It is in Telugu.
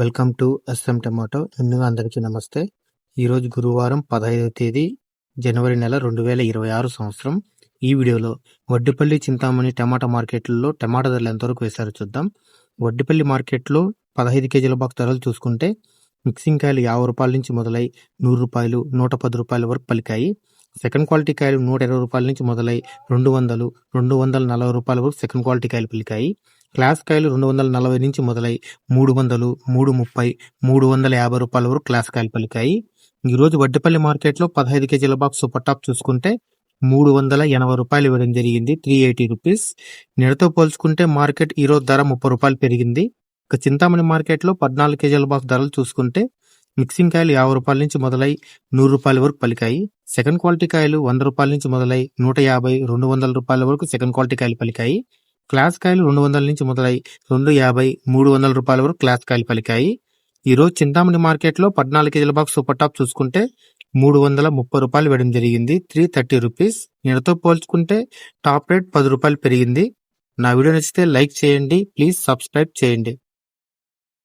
Welcome to S M tomato. ముందుగా అందరికీ నమస్తే. ఈరోజు గురువారం పదహైదవ తేదీ జనవరి నెల రెండు వేల ఇరవై ఆరు సంవత్సరం. ఈ వీడియోలో వడ్డిపల్లి చింతామణి టమాటా మార్కెట్లలో టమాటా ధరలు ఎంతవరకు వేశారో చూద్దాం. వడ్డిపల్లి మార్కెట్లో పదహైదు కేజీల బాక్స్ ధరలు చూసుకుంటే మిక్సింగ్ కాయలు యాభై రూపాయల నుంచి మొదలై నూరు రూపాయలు నూట పది రూపాయల వరకు పలికాయి. సెకండ్ క్వాలిటీ కాయలు నూట ఇరవై రూపాయల నుంచి మొదలై రెండు వందలు రెండు వందల నలభై రూపాయల వరకు సెకండ్ క్వాలిటీ కాయలు పలికాయి. క్లాస్ కాయలు రెండు వందల నలభై నుంచి మొదలై మూడు వందలు మూడు ముప్పై మూడు వందల యాభై రూపాయల వరకు క్లాస్ కాయలు పలికాయి. ఈరోజు వడ్డపల్లి మార్కెట్లో పదహైదు కేజీల బాక్స్ సూపర్ టాప్ చూసుకుంటే మూడు వందల ఎనభై రూపాయలు ఇవ్వడం జరిగింది త్రీ ఎయిటీ రూపీస్ నిడతో పోల్చుకుంటే మార్కెట్ ఈరోజు ధర ముప్పై రూపాయలు పెరిగింది. ఇక చింతామణి మార్కెట్లో పద్నాలుగు కేజీల బాక్స్ ధరలు చూసుకుంటే మిక్సింగ్ కాయలు యాభై రూపాయల నుంచి మొదలై నూరు రూపాయల వరకు పలికాయి. సెకండ్ క్వాలిటీ కాయలు వంద రూపాయల నుంచి మొదలై నూట యాభై రెండు వందల రూపాయల వరకు సెకండ్ క్వాలిటీ కాయలు పలికాయి. క్లాస్ కాయలు రెండు వందల నుంచి మొదలై రెండు యాభై మూడు వందల రూపాయల వరకు క్లాస్ కాయలు పలికాయి. ఈరోజు చింతామణి మార్కెట్లో పద్నాలుగు కేజీల బాక్స్ సూపర్ టాప్ చూసుకుంటే మూడు వందల ముప్పై రూపాయలు వేయడం జరిగింది. త్రీ థర్టీ రూపీస్ నిన్నతో పోల్చుకుంటే టాప్ రేట్ పది రూపాయలు పెరిగింది. నా వీడియో నచ్చితే లైక్ చేయండి. ప్లీజ్ సబ్స్క్రైబ్ చేయండి.